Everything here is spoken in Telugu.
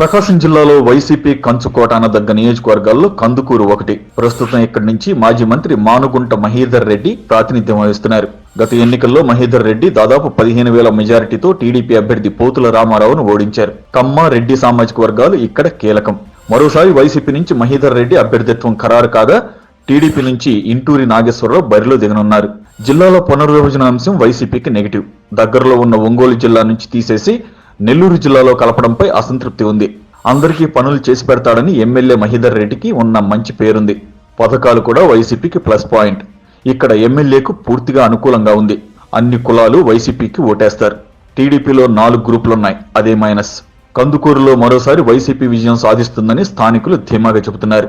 ప్రకాశం జిల్లాలో వైసీపీ కంచుకోట అనదగ్గ నియోజకవర్గాల్లో కందుకూరు ఒకటి. ప్రస్తుతం ఇక్కడి నుంచి మాజీ మంత్రి మానుగుంట మహీధర్ రెడ్డి ప్రాతినిధ్యం వహిస్తున్నారు. గత ఎన్నికల్లో మహీధర్ రెడ్డి దాదాపు పదిహేను వేల మెజారిటీతో టీడీపీ అభ్యర్థి పోతుల రామారావును ఓడించారు. కమ్మ రెడ్డి సామాజిక వర్గాలు ఇక్కడ కీలకం. మరోసారి వైసీపీ నుంచి మహీధర్ రెడ్డి అభ్యర్థిత్వం ఖరారు కాగా టీడీపీ నుంచి ఇంటూరి నాగేశ్వరరావు బరిలో దిగనున్నారు. జిల్లాలో పునర్విభజన అంశం వైసీపీకి నెగిటివ్. దగ్గరలో ఉన్న ఒంగోలు జిల్లా నుంచి తీసేసి నెల్లూరు జిల్లాలో కలపడంపై అసంతృప్తి ఉంది. అందరికీ పనులు చేసి పెడతాడని ఎమ్మెల్యే మహీధర్ రెడ్డికి ఉన్న మంచి పేరుంది. పథకాలు కూడా వైసీపీకి ప్లస్ పాయింట్. ఇక్కడ ఎమ్మెల్యేకు పూర్తిగా అనుకూలంగా ఉంది. అన్ని కులాలు వైసీపీకి ఓటేస్తారు. టీడీపీలో నాలుగు గ్రూపులున్నాయి. అదే మైనస్. కందుకూరులో మరోసారి వైసీపీ విజయం సాధిస్తుందని స్థానికులు ధీమాగా చెబుతున్నారు.